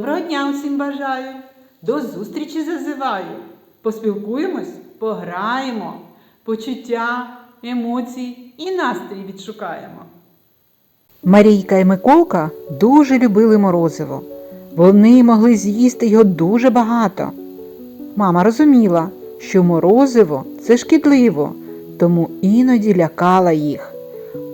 Доброго дня усім бажаю! До зустрічі зазиваю! Поспілкуємось, пограємо, почуття, емоції і настрій відшукаємо. Марійка і Миколка дуже любили морозиво. Вони могли з'їсти його дуже багато. Мама розуміла, що морозиво це шкідливо, тому іноді лякала їх.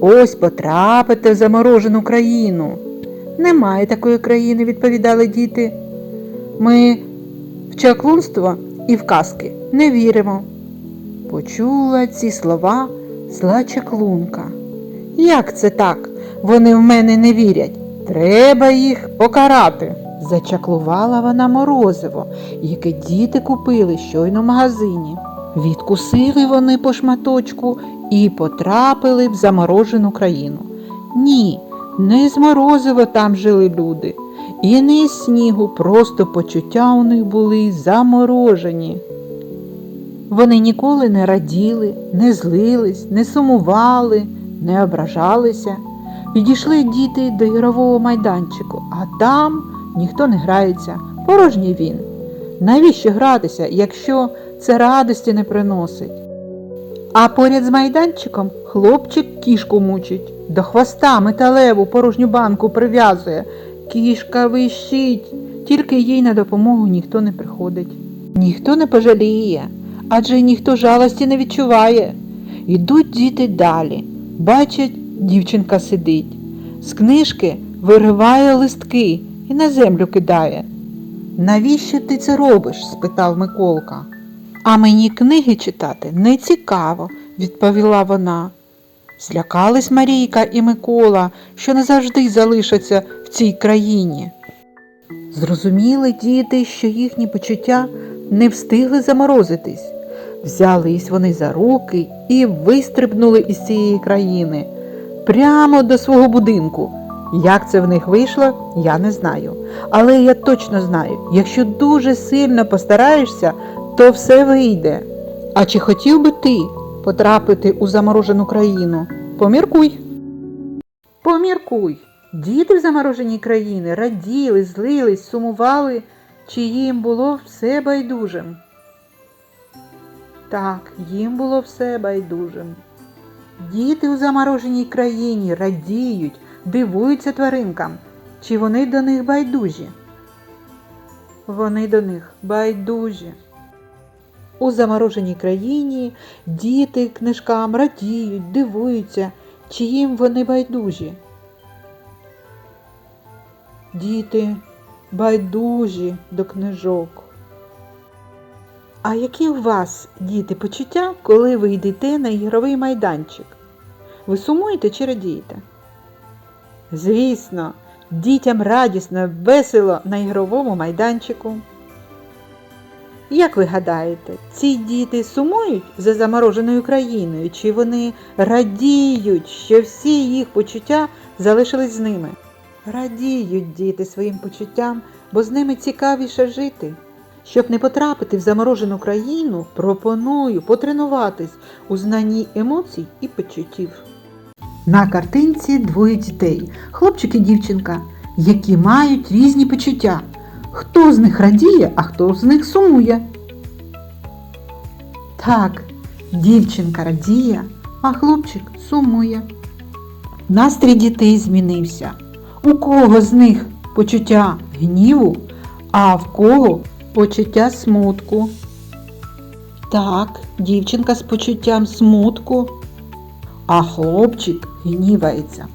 Ось потрапите в заморожену країну. Немає такої країни, відповідали діти. Ми в чаклунство і в казки не віримо. Почула ці слова зла чаклунка. Як це так? Вони в мене не вірять. Треба їх покарати. Зачаклувала вона морозиво, яке діти купили щойно в магазині. Відкусили вони по шматочку і потрапили в заморожену країну. Ні, не з морозива там жили люди, і не із снігу, просто почуття у них були заморожені. Вони ніколи не раділи, не злились, не сумували, не ображалися. Підійшли діти до ігрового майданчику, а там ніхто не грається, порожній він. Навіщо гратися, якщо це радості не приносить? А поряд з майданчиком хлопчик кішку мучить, до хвоста металеву порожню банку прив'язує. Кішка вищить, тільки їй на допомогу ніхто не приходить. Ніхто не пожаліє, адже ніхто жалості не відчуває. Йдуть діти далі. Бачать, дівчинка сидить. З книжки вириває листки і на землю кидає. Навіщо ти це робиш? спитав Миколка. А мені книги читати не цікаво, відповіла вона. Злякались Марійка і Микола, що назавжди залишаться в цій країні. Зрозуміли діти, що їхні почуття не встигли заморозитись. Взялись вони за руки і вистрибнули із цієї країни прямо до свого будинку. Як це в них вийшло, я не знаю. Але я точно знаю, якщо дуже сильно постараєшся, то все вийде. А чи хотів би ти потрапити у заморожену країну? Поміркуй. Поміркуй. Діти в замороженій країні раділи, злились, сумували, чи їм було все байдужим. Так, їм було все байдужим. Діти у замороженій країні радіють, дивуються тваринкам, чи вони до них байдужі. Вони до них байдужі. У замороженій країні діти книжкам радіють, дивуються, чи їм вони байдужі. Діти байдужі до книжок. А які у вас, діти, почуття, коли ви йдете на ігровий майданчик? Ви сумуєте чи радієте? Звісно, дітям радісно, весело на ігровому майданчику. Як ви гадаєте, ці діти сумують за замороженою країною, чи вони радіють, що всі їх почуття залишились з ними? Радіють діти своїм почуттям, бо з ними цікавіше жити. Щоб не потрапити в заморожену країну, пропоную потренуватись у знанні емоцій і почуттів. На картинці двоє дітей, хлопчик і дівчинка, які мають різні почуття. Хто з них радіє, а хто з них сумує? Так, дівчинка радіє, а хлопчик сумує. Настрій дітей змінився. У кого з них почуття гніву, а в кого почуття смутку? Так, дівчинка з почуттям смутку, а хлопчик гнівається.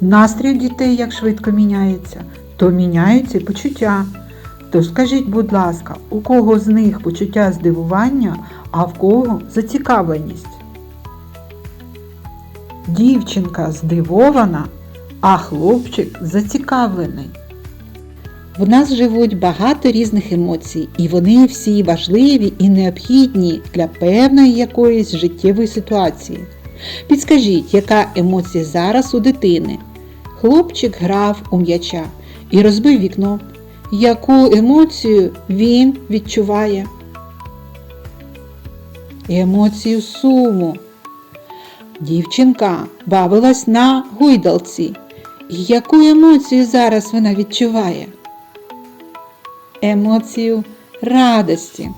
Настрій дітей як швидко міняється, то міняються почуття. То скажіть, будь ласка, у кого з них почуття здивування, а в кого зацікавленість? Дівчинка здивована, а хлопчик зацікавлений. В нас живуть багато різних емоцій, і вони всі важливі і необхідні для певної якоїсь життєвої ситуації. Підскажіть, яка емоція зараз у дитини? Хлопчик грав у м'яча і розбив вікно. Яку емоцію він відчуває? Емоцію суму. Дівчинка бавилась на гойдалці. І яку емоцію зараз вона відчуває? Емоцію радості.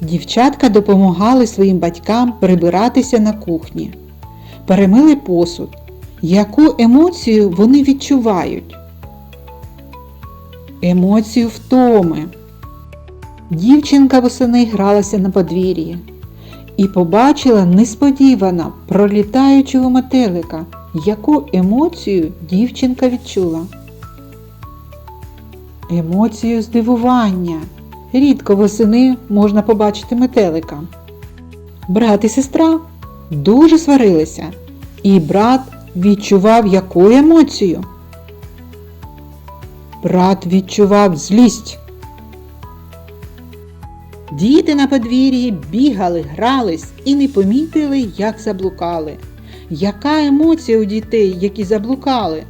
Дівчатка допомагали своїм батькам прибиратися на кухні. Перемили посуд. Яку емоцію вони відчувають? Емоцію втоми. Дівчинка восени гралася на подвір'ї і побачила несподівано пролітаючого метелика. Яку емоцію дівчинка відчула? Емоцію здивування. Рідко восени можна побачити метелика. Брат і сестра дуже сварилися, і брат відчував яку емоцію? Брат відчував злість. Діти на подвір'ї бігали, грались і не помітили, як заблукали. Яка емоція у дітей, які заблукали?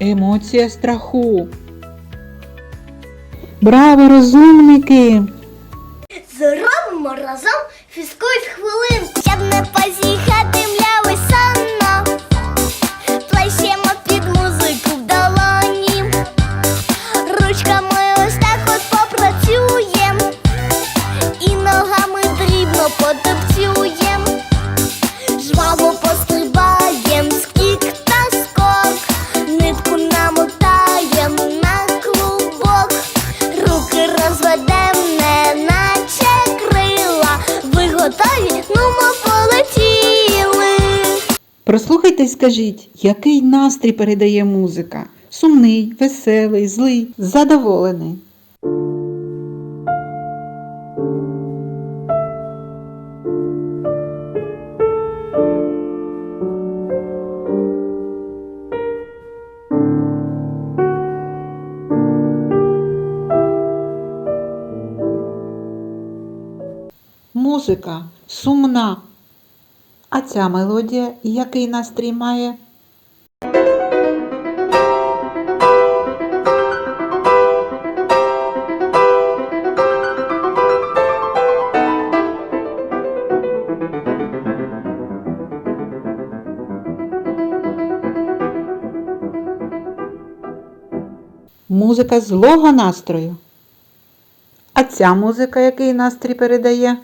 Емоція страху. Браво, розумники! Зробимо разом фізкульт хвилинку. Щоб не позіхати Ручками ось так от попрацюєм. І ногами дрібно потопцюєм. Жваво пострибаєм, скік та скок. Нитку намотаєм на клубок. Руки розведем, не наче крила. Ви готові? Ну ми полетіли. Прослухайте і скажіть, який настрій передає музика? Сумний, веселий, злий, задоволений. Музика сумна. А ця мелодія який настрій має? Музика злого настрою. А ця музика який настрій передає?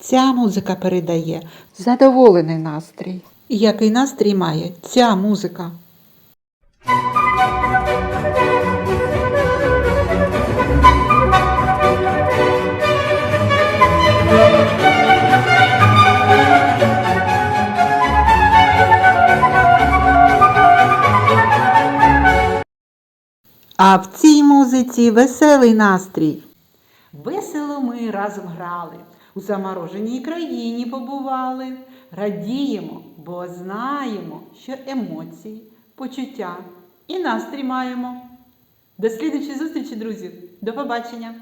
Ця музика передає задоволений настрій. І Який настрій має ця музика? Музиці веселий настрій. Весело ми разом грали, у замороженій країні побували. Радіємо, бо знаємо, що емоції, почуття і настрій маємо. До слідчої зустрічі, друзі! До побачення!